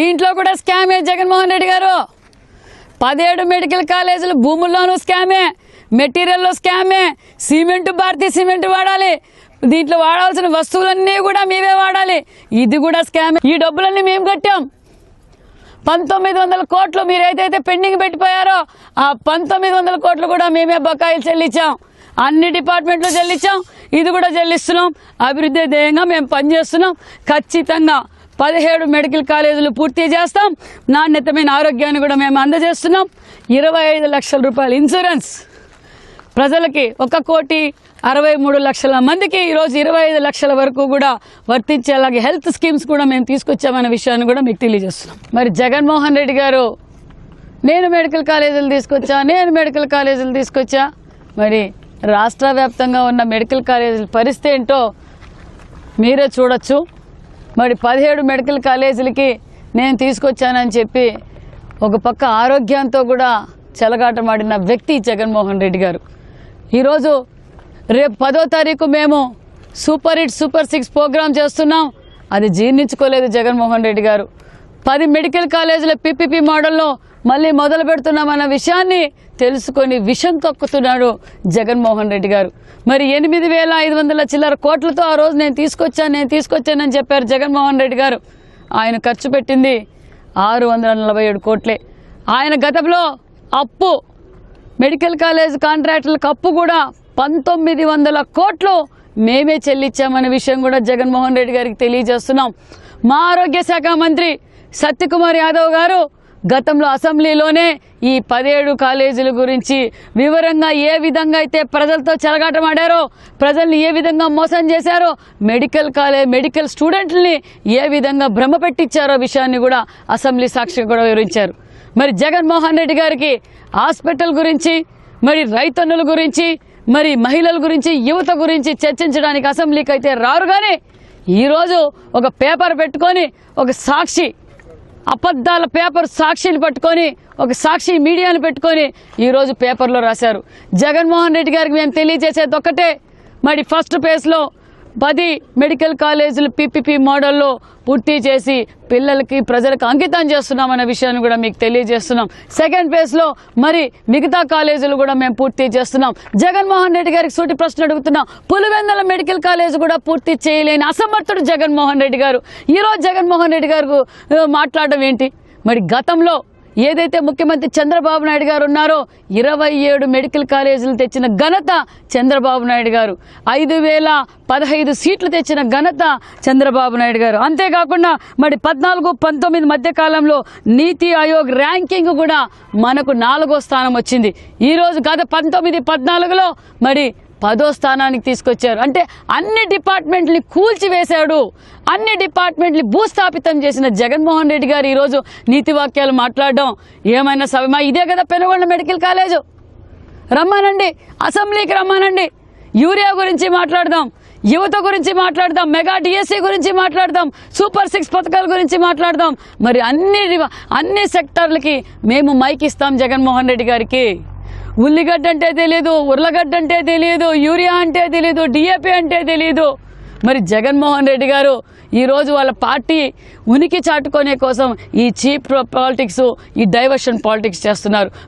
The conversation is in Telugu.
దీంట్లో కూడా స్కామే జగన్మోహన్ రెడ్డి గారు. పదిహేడు మెడికల్ కాలేజీలు భూముల్లోనూ స్కామే మెటీరియల్లో స్కామే సిమెంట్ భారతీయ సిమెంట్ వాడాలి. దీంట్లో వాడాల్సిన వస్తువులన్నీ కూడా మేమే వాడాలి. ఇది కూడా స్కామే. ఈ డబ్బులన్నీ మేము కట్టాం. పంతొమ్మిది వందల కోట్లు మీరు ఏదైతే పెండింగ్ పెట్టిపోయారో ఆ పంతొమ్మిది వందల కోట్లు కూడా మేమే బకాయిలు చెల్లించాం. అన్ని డిపార్ట్మెంట్లు చెల్లించాం. ఇది కూడా చెల్లిస్తున్నాం. అభివృద్ధి ధ్యేయంగా మేము పనిచేస్తున్నాం. ఖచ్చితంగా పదిహేడు మెడికల్ కాలేజీలు పూర్తి చేస్తాం. నాణ్యతమైన ఆరోగ్యాన్ని కూడా మేము అందజేస్తున్నాం. ఇరవై ఐదు లక్షల రూపాయల ఇన్సూరెన్స్. ప్రజలకి ఒక కోటి అరవై మూడు లక్షల మందికి ఈరోజు ఇరవై ఐదు లక్షల వరకు కూడా వర్తించేలాగే హెల్త్ స్కీమ్స్ కూడా మేము తీసుకొచ్చామనే విషయాన్ని కూడా మీకు తెలియజేస్తున్నాం. మరి జగన్మోహన్ రెడ్డి గారు నేను మెడికల్ కాలేజీలు తీసుకొచ్చా నేను మెడికల్ కాలేజీలు తీసుకొచ్చా? మరి రాష్ట్ర వ్యాప్తంగా ఉన్న మెడికల్ కాలేజీల పరిస్థితి ఏంటో మీరే చూడొచ్చు. మరి పదిహేడు మెడికల్ కాలేజీలకి నేను తీసుకొచ్చానని చెప్పి ఒక పక్క ఆరోగ్యంతో కూడా చెలగాటమాడిన వ్యక్తి జగన్మోహన్ రెడ్డి గారు. ఈరోజు రేపు పదో తారీఖు మేము super hit super six program చేస్తున్నాం. అది జీర్ణించుకోలేదు జగన్మోహన్ రెడ్డి గారు. పది మెడికల్ కాలేజీల పీపీపీ మోడల్లో మళ్ళీ మొదలు పెడుతున్నామన్న విషయాన్ని తెలుసుకొని విషం కక్కుతున్నాడు జగన్మోహన్ రెడ్డి గారు. మరి ఎనిమిది వేల ఐదు వందల చిల్లర కోట్లతో ఆ రోజు నేను తీసుకొచ్చాను నేను తీసుకొచ్చానని చెప్పారు జగన్మోహన్ రెడ్డి గారు. ఆయన ఖర్చు పెట్టింది ఆరు వందల నలభై ఏడు కోట్లే. ఆయన గతంలో అప్పు మెడికల్ కాలేజ్ కాంట్రాక్టులకు అప్పు కూడా పంతొమ్మిది వందల కోట్లు మేమే చెల్లించామనే విషయం కూడా జగన్మోహన్ రెడ్డి గారికి తెలియజేస్తున్నాం. మా ఆరోగ్య శాఖ మంత్రి సత్యకుమార్ యాదవ్ గారు గతంలో అసెంబ్లీలోనే ఈ పదిహేడు కాలేజీల గురించి వివరంగా ఏ విధంగా అయితే ప్రజలతో చెలగాటమాడారో ప్రజల్ని ఏ విధంగా మోసం చేశారో మెడికల్ కాలేజ్ మెడికల్ స్టూడెంట్లని ఏ విధంగా భ్రమ పెట్టించారో విషయాన్ని కూడా అసెంబ్లీ సాక్షి కూడా వివరించారు. మరి జగన్మోహన్ రెడ్డి గారికి హాస్పిటల్ గురించి మరి రైతన్నుల గురించి మరి మహిళల గురించి యువత గురించి చర్చించడానికి అసెంబ్లీకి అయితే రారు కానీ ఈరోజు ఒక పేపర్ పెట్టుకొని ఒక సాక్షి అబద్ధాల పేపర్ సాక్షిని పట్టుకొని ఒక సాక్షి మీడియాను పెట్టుకొని ఈరోజు పేపర్లో రాశారు. జగన్మోహన్ రెడ్డి గారికి మేము తెలియజేసేది ఒక్కటే. మరి ఫస్ట్ పేజ్లో పది మెడికల్ కాలేజీలు పీపీపీ మోడల్లో పూర్తి చేసి పిల్లలకి ప్రజలకు అంకితం చేస్తున్నామన్న విషయాన్ని కూడా మీకు తెలియజేస్తున్నాం. సెకండ్ ఫేజ్లో మరి మిగతా కాలేజీలు కూడా మేము పూర్తి చేస్తున్నాం. జగన్మోహన్ రెడ్డి గారికి సూటి ప్రశ్న అడుగుతున్నాం. పులివెందల మెడికల్ కాలేజ్ కూడా పూర్తి చేయలేని అసమర్థుడు జగన్మోహన్ రెడ్డి గారు. ఈరోజు జగన్మోహన్ రెడ్డి గారు మాట్లాడడం ఏంటి? మరి గతంలో ఏదైతే ముఖ్యమంత్రి చంద్రబాబు నాయుడు గారు ఉన్నారో ఇరవై ఏడు మెడికల్ కాలేజీలు తెచ్చిన ఘనత చంద్రబాబు నాయుడు గారు. ఐదు వేల పదహైదు సీట్లు తెచ్చిన ఘనత చంద్రబాబు నాయుడు గారు. అంతేకాకుండా మరి పద్నాలుగు పంతొమ్మిది మధ్యకాలంలో నీతి ఆయోగ్ ర్యాంకింగ్ కూడా మనకు నాలుగో స్థానం వచ్చింది. ఈరోజు గత పంతొమ్మిది పద్నాలుగులో మరి పదో స్థానానికి తీసుకొచ్చారు. అంటే అన్ని డిపార్ట్మెంట్ని కూల్చివేశాడు. అన్ని డిపార్ట్మెంట్ని భూస్థాపితం చేసిన జగన్మోహన్ రెడ్డి గారు ఈరోజు నీతి వాక్యాలు మాట్లాడడం ఏమైనా సభ ఇదే కదా పెనుగొండ మెడికల్ కాలేజు. రమ్మానండి. అసెంబ్లీకి రమ్మానండి. యూరియా గురించి మాట్లాడదాం. యువత గురించి మాట్లాడదాం. మెగా డిఎస్సీ గురించి మాట్లాడదాం. సూపర్ సిక్స్ పథకాల గురించి మాట్లాడదాం. మరి అన్ని అన్ని సెక్టార్లకి మేము మైక్ ఇస్తాం జగన్మోహన్ రెడ్డి గారికి. ఉల్లిగడ్డ అంటే తెలియదు ఉర్లగడ్డ అంటే తెలియదు యూరియా అంటే తెలియదు డిఏపి అంటే తెలియదు మరి జగన్మోహన్ రెడ్డి గారు ఈరోజు వాళ్ళ పార్టీ ఉనికి చాటుకునే కోసం ఈ చీప్ పాలిటిక్స్ ఈ డైవర్షన్ పాలిటిక్స్ చేస్తున్నారు.